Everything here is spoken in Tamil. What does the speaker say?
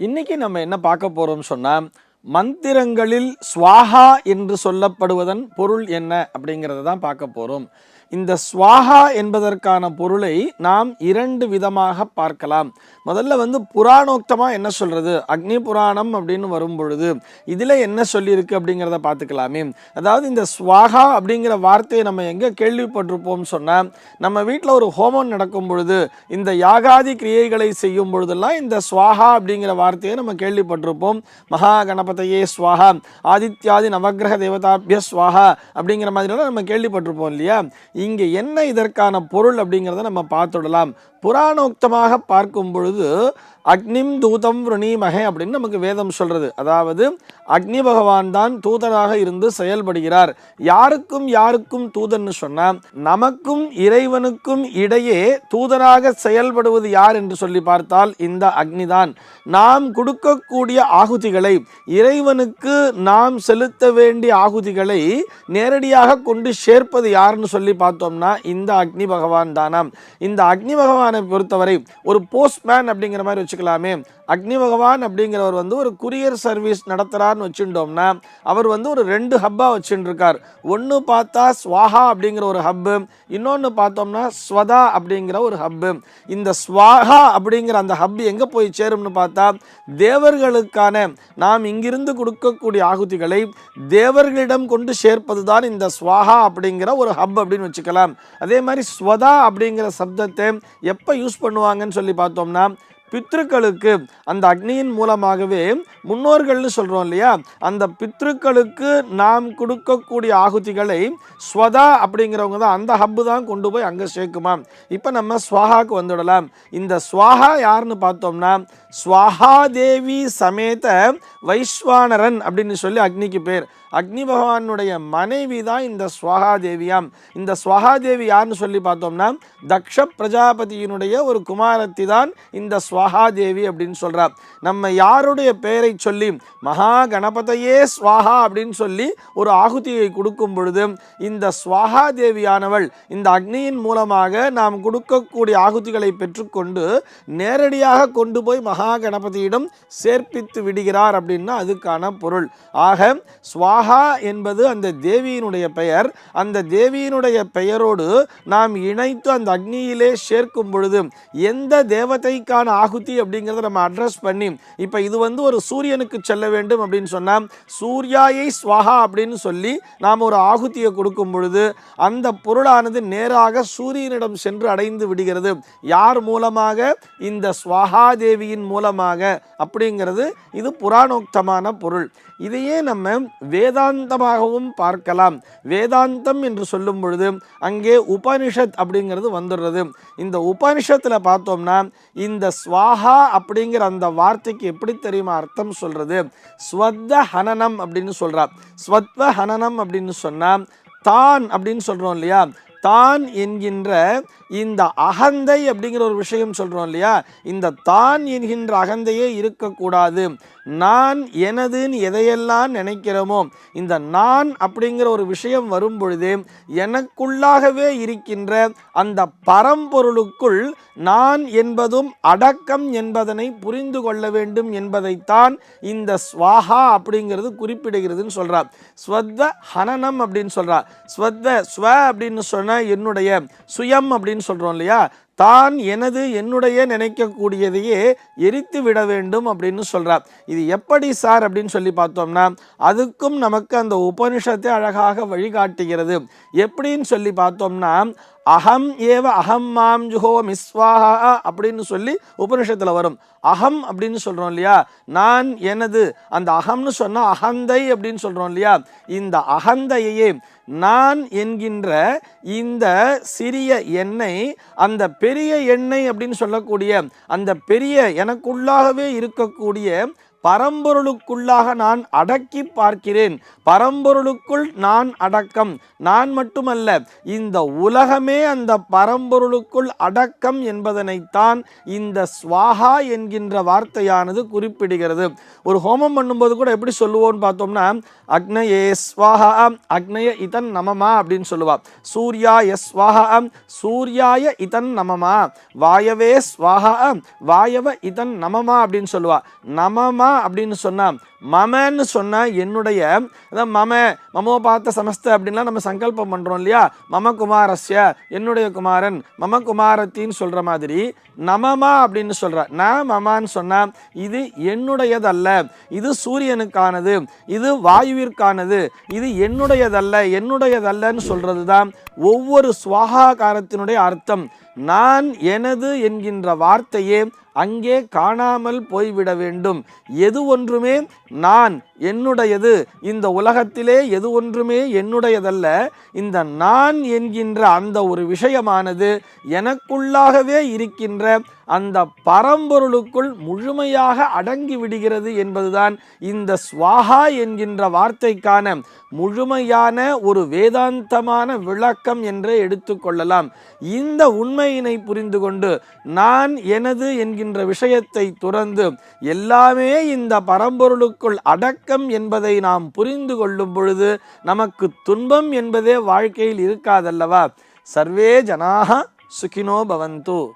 இன்னைக்கு நம்ம என்ன பார்க்க போறோம் சொன்னால் மந்திரங்களில் ஸ்வாஹா என்று சொல்லப்படுவதன் பொருள் என்ன அப்படிங்கிறத தான் பார்க்க போகிறோம் இந்த ஸ்வாஹா என்பதற்கான பொருளை நாம் இரண்டு விதமாக பார்க்கலாம். முதல்ல வந்து புராணோக்தமாக என்ன சொல்கிறது அக்னி புராணம் அப்படின்னு வரும் பொழுது என்ன சொல்லியிருக்கு அப்படிங்கிறத பார்த்துக்கலாமே. அதாவது இந்த ஸ்வாகா அப்படிங்கிற வார்த்தையை நம்ம எங்கே கேள்விப்பட்டிருப்போம் சொன்னால் நம்ம வீட்டில் ஒரு ஹோமம் நடக்கும் பொழுது இந்த யாகாதி கிரியைகளை செய்யும் பொழுதெல்லாம் இந்த ஸ்வாகா அப்படிங்கிற வார்த்தையை நம்ம கேள்விப்பட்டிருப்போம். மகா கணபதையே ஸ்வாகா ஆதித்யாதி நவக்கிரக தேவதாபிய ஸ்வாகா அப்படிங்கிற மாதிரிலாம் நம்ம கேள்விப்பட்டிருப்போம் இல்லையா? இங்கே என்ன இதற்கான பொருள் அப்படிங்கிறத நம்ம பார்த்துடலாம். புராணோக்தமாக பார்க்கும் பொழுது அக்னிம் தூதம் விரணீமகே அப்படின்னு நமக்கு வேதம் சொல்கிறது அதாவது அக்னி பகவான் தான் தூதனாக இருந்து செயல்படுகிறார். யாருக்கும் யாருக்கும் தூதன்னு சொன்னா நமக்கும் இறைவனுக்கும் இடையே தூதனாக செயல்படுவது யார் என்று சொல்லி பார்த்தால் இந்த அக்னிதான் நாம் கொடுக்கக்கூடிய ஆகுதிகளை இறைவனுக்கு நாம் செலுத்த வேண்டிய ஆகுதிகளை நேரடியாக கொண்டு சேர்ப்பது யாருன்னு சொல்லி பார்த்தோம்னா இந்த அக்னி பகவான் தானாம். இந்த அக்னி பகவானை பொறுத்தவரை ஒரு போஸ்ட்மேன் அப்படிங்கிற மாதிரி வச்சுக்கலாமே. அக்னி பகவான் அப்படிங்கிறவர் வந்து ஒரு குரியர் சர்வீஸ் நடத்துகிறார்னு வச்சுட்டோம்னா அவர் வந்து ஒரு ரெண்டு ஹப்பாக வச்சுட்டுருக்கார். ஒன்று பார்த்தா ஸ்வாஹா அப்படிங்கிற ஒரு ஹப்பு இன்னொன்று பார்த்தோம்னா ஸ்வதா அப்படிங்கிற ஒரு ஹப்பு இந்த ஸ்வாஹா அப்படிங்கிற அந்த ஹப் எங்கே போய் சேரும்னு பார்த்தா தேவர்களுக்கான நாம் இங்கிருந்து கொடுக்கக்கூடிய ஆகுதிகளை தேவர்களிடம் கொண்டு சேர்ப்பது தான் இந்த ஸ்வாஹா அப்படிங்கிற ஒரு ஹப் அப்படின்னு வச்சுக்கலாம். அதே மாதிரி ஸ்வதா அப்படிங்கிற சப்தத்தை எப்போ யூஸ் பண்ணுவாங்கன்னு சொல்லி பார்த்தோம்னா பித்ருக்களுக்கு அந்த அக்னியின் மூலமாகவே முன்னோர்கள்னு சொல்கிறோம் இல்லையா? அந்த பித்ருக்களுக்கு நாம் கொடுக்கக்கூடிய ஆகுதிகளை ஸ்வதா அப்படிங்கிறவங்க தான் அந்த ஹப்பு தான் கொண்டு போய் அங்கே சேர்க்குமா இப்போ நம்ம ஸ்வாகாவுக்கு வந்துடலாம். இந்த ஸ்வாகா யாருன்னு பார்த்தோம்னா ஸ்வாஹா தேவி சமேத வைஸ்வானரன் அப்படின்னு சொல்லி அக்னிக்கு பேர். அக்னி பகவானுடைய மனைவி தான் இந்த ஸ்வாஹா தேவியாம் இந்த ஸ்வாஹா தேவி யாருன்னு சொல்லி பார்த்தோம்னா தக்ஷ பிரஜாபதியினுடைய ஒரு குமாரத்தி தான் இந்த ஸ்வாஹா தேவி அப்படின்னு சொல்கிறார் நம்ம யாருடைய பெயரை சொல்லி மகா கணபதையே ஸ்வாஹா அப்படின்னு சொல்லி ஒரு ஆகுதியை கொடுக்கும் பொழுது இந்த ஸ்வாஹா தேவியானவள் இந்த அக்னியின் மூலமாக நாம் கொடுக்கக்கூடிய ஆகுதிகளை பெற்றுக்கொண்டு நேரடியாக கொண்டு போய் மகா கணபதியிடம் சேர்ப்பித்து விடுகிறார் அப்படின்னா அதுக்கான பொருள். ஆக ஸ்வாஹா என்பது அந்த தேவியினுடைய பெயர். அந்த தேவியினுடைய பெயரோடு நாம் இணைத்து அந்த அக்னியிலே சேர்க்கும் பொழுது எந்த தேவதைக்கான ஆகுதி அப்படிங்கிறத நம்ம அட்ரஸ் பண்ணி இப்போ இது வந்து ஒரு சூரியனுக்கு செல்ல வேண்டும் அப்படின்னு சொன்னால் சூர்யாயை ஸ்வாஹா அப்படின்னு சொல்லி நாம் ஒரு ஆகுதியை கொடுக்கும் பொழுது அந்த பொருளானது நேராக சூரியனிடம் சென்று அடைந்து விடுகிறது. யார் மூலமாக? இந்த ஸ்வாஹா தேவியின் மூலமாக அப்படிங்கிறது இது புராணோக்தமான பொருள். இதையே நம்ம வேதாந்தமாகவும் பார்க்கலாம். வேதாந்தம் என்று சொல்லும் பொழுது அங்கே உபனிஷத் அப்படிங்கிறது வந்துடுறது. இந்த உபனிஷத்தில் பார்த்தோம்னா இந்த ஸ்வாஹா அப்படிங்கிற அந்த வார்த்தைக்கு எப்படி தெரியுமா அர்த்தம் சொல்கிறது ஸ்வத்த ஹனனம் அப்படின்னு சொல்கிறார் ஸ்வத்வ ஹனனம் அப்படின்னு சொன்னால் தான் அப்படின்னு சொல்கிறோம் இல்லையா? தான் என்கின்ற இந்த அகந்தை அப்படிங்கிற ஒரு விஷயம் சொல்கிறோம் இல்லையா? இந்த தான் என்கின்ற அகந்தையே இருக்கக்கூடாது. நான் எனதுன்னு எதையெல்லாம் நினைக்கிறோமோ இந்த நான் அப்படிங்கிற ஒரு விஷயம் வரும் பொழுது எனக்குள்ளாகவே இருக்கின்ற அந்த பரம்பொருளுக்குள் நான் என்பதும் அடக்கம் என்பதனை புரிந்து கொள்ள வேண்டும் என்பதைத்தான் இந்த ஸ்வாஹா அப்படிங்கிறது குறிப்பிடுகிறதுன்னு சொல்கிறார் ஸ்வத்வ ஹனனம் அப்படின்னு சொல்கிறார் ஸ்வத்வ ஸ்வ அப்படின்னு சொன்ன என்னுடைய சுயம் அப்படின்னு சொல்கிறோம் இல்லையா? தான் எனது என்னுடைய நினைக்கக்கூடியதையே எரித்து விட வேண்டும் அப்படின்னு சொல்கிறார் இது எப்படி சார் அப்படின்னு சொல்லி பார்த்தோம்னா அதுக்கும் நமக்கு அந்த உபனிஷத்தை அழகாக வழிகாட்டுகிறது. எப்படின்னு சொல்லி பார்த்தோம்னா அகம் ஏவ அகம் மாம் ஜுஹோ மிஸ்வாஹா அப்படின்னு சொல்லி உபனிஷத்தில் வரும். அகம் அப்படின்னு சொல்கிறோம் இல்லையா? நான் எனது அந்த அகம்னு சொன்னால் அகந்தை அப்படின்னு சொல்கிறோம் இல்லையா? இந்த அகந்தையே நான் என்கின்ற இந்த சிறிய எண்ணெய் அந்த பெரிய எண்ணெய் அப்படின்னு சொல்லக்கூடிய அந்த பெரிய எனக்குள்ளாகவே இருக்கக்கூடிய பரம்பொருளுக்குள்ளாக நான் அடக்கி பார்க்கிறேன். பரம்பொருளுக்குள் நான் அடக்கம். நான் மட்டுமல்ல இந்த உலகமே அந்த பரம்பொருளுக்குள் அடக்கம் என்பதனைத்தான் இந்த ஸ்வாஹா என்கின்ற வார்த்தையானது குறிப்பிடுகிறது. ஒரு ஹோமம் பண்ணும்போது கூட எப்படி சொல்லுவோம்னு பார்த்தோம்னா அக்னயே ஸ்வாஹா அக்னய இதன் நமமா அப்படின்னு சொல்லுவா. சூர்யாய ஸ்வாஹா சூர்யாய இதன் நமமா. வாயவே ஸ்வாஹா வாயவ இதன் நமமா அப்படின்னு சொல்லுவா. நமமா அப்படின்னு சொன்னால் மமன்னு சொன்னால் என்னுடைய அதான் மம மமோ பார்த்த சமஸ்த அப்படின்லாம் நம்ம சங்கல்பம் பண்ணுறோம் இல்லையா? மம குமாரஸ்ய என்னுடைய குமாரன் மம குமாரத்தின்னு சொல்கிற மாதிரி நமமா அப்படின்னு சொல்கிற நான் மமான்னு சொன்னால் இது என்னுடையதல்ல இது சூரியனுக்கானது இது வாயுவிற்கானது இது என்னுடையதல்ல என்னுடையதல்லன்னு சொல்கிறது தான் ஒவ்வொரு சுவாகாரத்தினுடைய அர்த்தம். நான் எனது என்கின்ற வார்த்தையே அங்கே காணாமல் போய்விட வேண்டும். எது ஒன்றுமே நான் என்னுடையது. இந்த உலகத்திலே எது ஒன்றுமே என்னுடையதல்ல. இந்த நான் என்கின்ற அந்த ஒரு விஷயமானது எனக்குள்ளாகவே இருக்கின்ற அந்த பரம்பொருளுக்குள் முழுமையாக அடங்கி விடுகிறது என்பதுதான் இந்த ஸ்வாஹா என்கின்ற வார்த்தைக்கான முழுமையான ஒரு வேதாந்தமான விளக்கம் என்றே எடுத்துக்கொள்ளலாம் இந்த உண்மையினை புரிந்து கொண்டு நான் எனது என்கின்ற விஷயத்தை துறந்து எல்லாமே இந்த பரம்பொருளுக்குள் அடக்கம் என்பதை நாம் புரிந்து கொள்ளும் பொழுது நமக்கு துன்பம் என்பதே வாழ்க்கையில் இருக்காதல்லவா? சர்வே ஜனாக சுகினோ பவந்து.